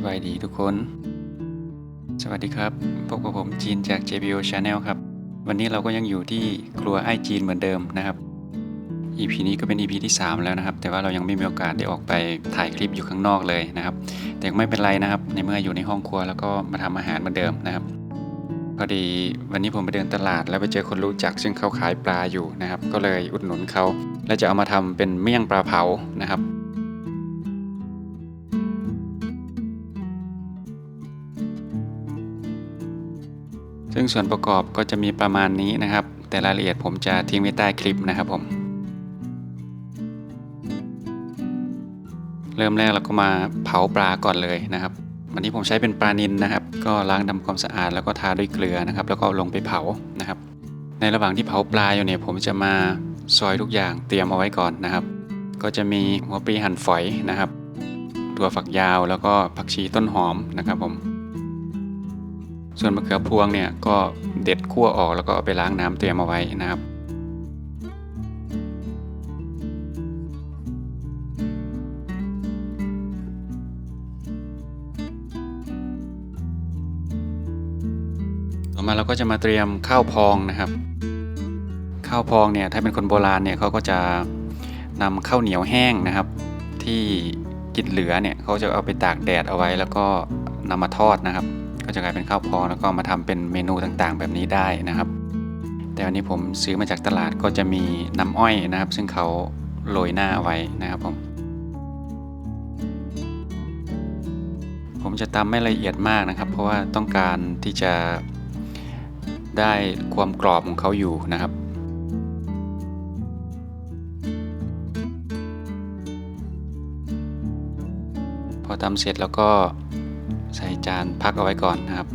สบายดีทุกคน สวัสดีครับ พบกับผมจีนจาก JBO Channel ครับ วันนี้เราก็ยังอยู่ที่ครัวไอจีนเหมือนเดิมนะครับ EP นี้ก็เป็น EP ที่ 3 แล้วนะครับ แต่ว่าเรายังไม่มีโอกาสได้ออกไปถ่ายคลิปอยู่ข้างนอกเลยนะครับ แต่ไม่เป็นไรนะครับ ในเมื่ออยู่ในห้องครัวแล้วก็มาทำอาหารเหมือนเดิมนะครับ พอดีวันนี้ผมไปเดินตลาดแล้วไปเจอคนรู้จักซึ่งเขาขายปลาอยู่นะครับ ก็เลยอุดหนุนเขาแล้วจะเอามาทำเป็นเมี่ยงปลาเผานะครับ ซึ่งส่วนประกอบก็จะมีประมาณนี้นะครับ แต่รายละเอียดผมจะทิ้งไว้ใต้คลิปนะครับผม เริ่มแรกเราก็มาเผาปลาก่อนเลยนะครับ วันนี้ผมใช้เป็นปลานิลนะครับ ก็ล้างทำความสะอาดแล้วก็ทาด้วยเกลือนะครับ แล้วก็ลงไปเผานะครับ ในระหว่างที่เผาปลาอยู่เนี่ยผมจะมาซอยทุกอย่างเตรียมเอาไว้ก่อนนะครับ ก็จะมีหัวปลีหั่นฝอยนะครับถั่วฝักยาวแล้วก็ผักชีต้นหอมนะครับผม ส่วนมะเขือพวงเนี่ยก็เด็ดขั้วออกแล้วก็เอาไปล้างน้ำเตรียมเอาไว้นะครับ ต่อมาเราก็จะมาเตรียมข้าวพองนะครับ ข้าวพองเนี่ยถ้าเป็นคนโบราณเนี่ยเขาก็จะนำข้าวเหนียวแห้งนะครับ ที่กินเหลือเนี่ยเขาจะเอาไปตากแดดเอาไว้แล้วก็นำมาทอดนะครับ ก็จะกลายเป็นข้าวพองแล้วก็มาทำเป็นเมนูต่างๆ แบบนี้ได้นะครับ แต่วันนี้ผมซื้อมาจากตลาดก็จะมีน้ำอ้อยนะครับ ซึ่งเขาโรยหน้าไว้นะครับผมผมจะตำไม่ละเอียดมากนะครับ เพราะว่าต้องการที่จะได้ความกรอบของเขาอยู่นะครับพอตำเสร็จแล้วก็ ใส่จานพักเอาไว้ก่อนนะครับ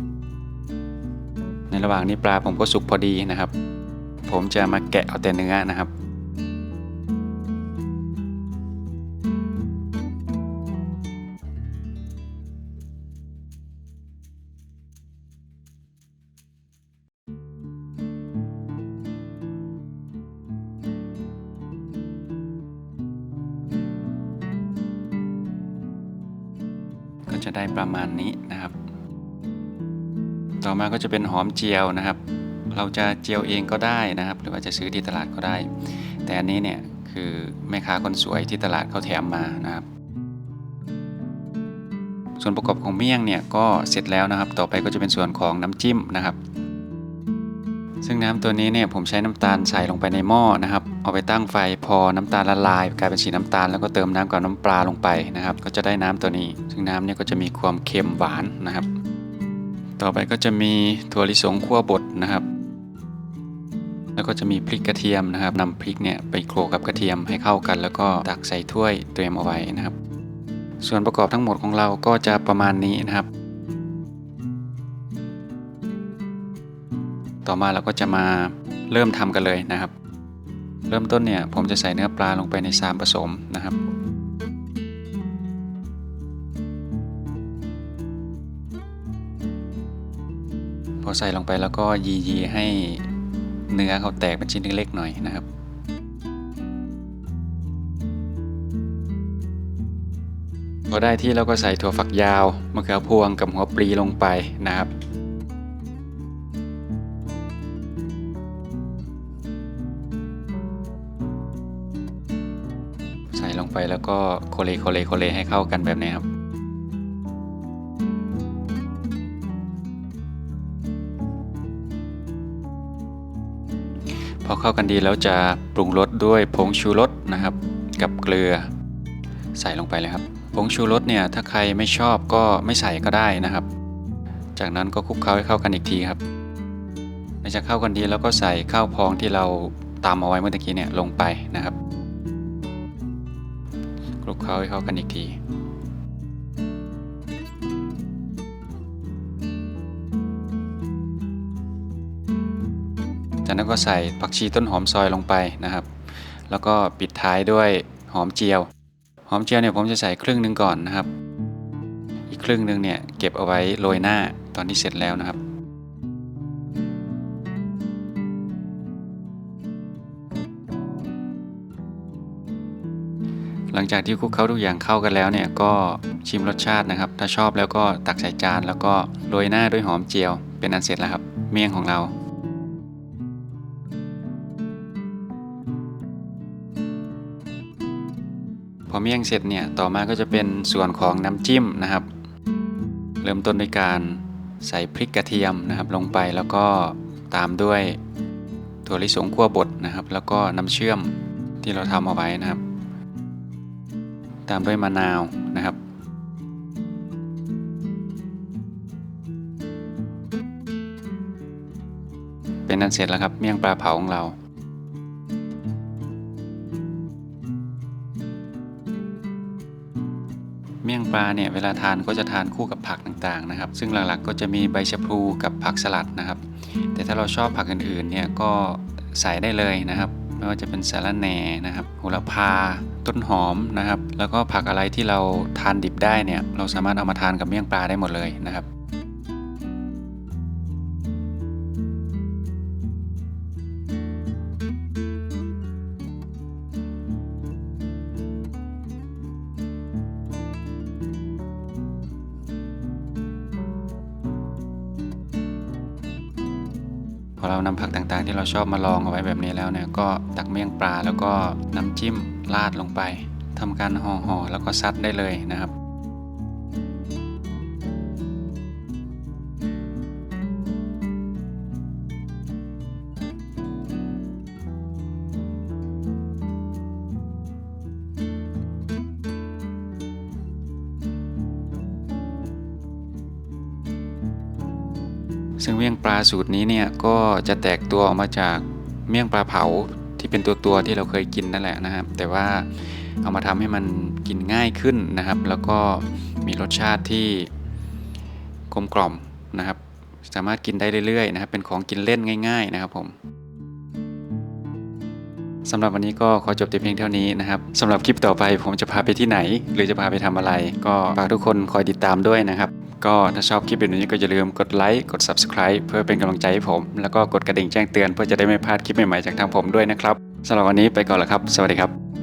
ในระหว่างนี้ปลาผมก็สุกพอดีนะครับ ผมจะมาแกะเอาแต่เนื้อนะครับ จะได้ประมาณนี้นะครับ ต่อมาก็จะเป็นหอมเจียวนะครับ เราจะเจียวเองก็ได้นะครับ หรือว่าจะซื้อที่ตลาดก็ได้ แต่อันนี้เนี่ยคือแม่ค้าคนสวยที่ตลาดเขาแถมมานะครับ ส่วนประกอบของเมี่ยงเนี่ยก็เสร็จแล้วนะครับ ต่อไปก็จะเป็นส่วนของน้ำจิ้มนะครับ ซึ่งน้ำตัวนี้เนี่ยผมใช้น้ำตาลใส่ลงไปในหม้อนะครับ เอาไปตั้งไฟพอน้ำตาลละลาย กลายเป็นสีน้ำตาลแล้วก็เติมน้ำกับน้ำปลาลงไปนะครับ ก็จะได้น้ำตัวนี้ ซึ่งน้ำเนี่ยก็จะมีความเค็มหวานนะครับ ต่อไปก็จะมีถั่วลิสงคั่วบดนะครับ แล้วก็จะมีพริกกระเทียมนะครับนำพริกเนี่ยไปโขลกกับกระเทียมให้เข้ากัน แล้วก็ตักใส่ถ้วยเตรียมเอาไว้นะครับ ส่วนประกอบทั้งหมดของเราก็จะประมาณนี้นะครับ ต่อมาเราก็จะมาเริ่มทำกันเลยนะครับ เริ่มต้นเนี่ยผมจะใส่เนื้อปลาลงไปในซามผสมนะครับพอใส่ลงไปแล้วก็ยียีให้เนื้อเขาแตกเป็นชิ้นเล็กๆหน่อยนะครับ พอได้ที่เราก็ใส่ถั่วฝักยาวมะเขือพวงกับหัวปลีลงไปนะครับ ไปแล้วก็โคเลโคเลโคเลให้เข้ากันแบบนี้ครับพอเข้ากันดีแล้วจะปรุงรสด้วยผงชูรสนะครับ กับเกลือ ใส่ลงไปเลยครับผงชูรสเนี่ยถ้าใครไม่ชอบก็ไม่ใส่ก็ได้นะครับ จากนั้นก็คลุกเคล้าให้เข้ากันอีกทีครับหลังจากเข้ากันดีแล้วก็ใส่ข้าวพองที่เราตามเอาไว้เมื่อกี้เนี่ยลงไปนะครับ คลุกเคล้าให้เข้ากันอีกทีจากนั้นก็ใส่ผักชีต้นหอมซอยลงไปนะครับ แล้วก็ปิดท้ายด้วยหอมเจียว หอมเจียวเนี่ยผมจะใส่ครึ่งหนึ่งก่อนนะครับ อีกครึ่งหนึ่งเนี่ยเก็บเอาไว้โรยหน้าตอนที่เสร็จแล้วนะครับ หลังจากที่คลุกเคล้าทุกอย่างเข้ากันแล้วเนี่ยก็ชิมรสชาตินะครับ ถ้าชอบแล้วก็ตักใส่จานแล้วก็โรยหน้าด้วยหอมเจียว เป็นอันเสร็จแล้วครับ เมี่ยงของเราพอเมี่ยงเสร็จเนี่ยต่อมาก็จะเป็นส่วนของน้ำจิ้มนะครับ เริ่มต้นด้วยการใส่พริกกระเทียมนะครับ ลงไปแล้วก็ตามด้วยถั่วลิสงคั่วบดนะครับ แล้วก็น้ำเชื่อมที่เราทำเอาไว้นะครับ ตามด้วยมะนาวนะครับเป็นอันเสร็จแล้วครับเมี่ยงปลาเผาของเรา เมี่ยงปลาเนี่ยเวลาทานก็จะทานคู่กับผักต่างๆนะครับ ซึ่งหลักๆก็จะมีใบชะพลูกับผักสลัดนะครับ แต่ถ้าเราชอบผักอื่นๆเนี่ยก็ใส่ได้เลยนะครับ ไม่ว่าจะเป็นสาระแหน่นะครับโหระพา ต้นหอมนะครับ แล้วก็ผักอะไรที่เราทานดิบได้เนี่ย เราสามารถเอามาทานกับเมี่ยงปลาได้หมดเลยนะครับ อเรานำผักต่างๆ ที่เราชอบมาลองเอาไว้แบบนี้แล้วเนี่ยก็ตักเมี่ยงปลาแล้วก็น้ำจิ้มราดลงไปทำการห่อๆแล้วก็ซัดได้เลยนะครับ ซึ่งเมี่ยงปลาสูตรนี้เนี่ยก็จะแตกตัวออกมาจากเมี่ยงปลาเผาที่เป็นตัวตัวที่เราเคยกินนั่นแหละนะครับ แต่ว่าเอามาทำให้มันกินง่ายขึ้นนะครับ แล้วก็มีรสชาติที่กลมกล่อมนะครับ สามารถกินได้เรื่อยๆนะครับ เป็นของกินเล่นง่าย ๆ นะครับผมสำหรับวันนี้ก็ขอจบแต่เพียงเท่านี้นะครับสำหรับคลิปต่อไปผมจะพาไปที่ไหน หรือจะพาไปทำอะไร ก็ฝากทุกคนคอยติดตามด้วยนะครับ ก็ถ้าชอบคลิปแบบนี้ก็อย่าลืมกดไลค์กด Subscribe เพื่อเป็นกำลังใจให้ผม แล้วก็กดกระดิ่งแจ้งเตือนเพื่อจะได้ไม่พลาดคลิปใหม่ๆจากทางผมด้วยนะครับสำหรับวันนี้ไปก่อนละครับ สวัสดีครับ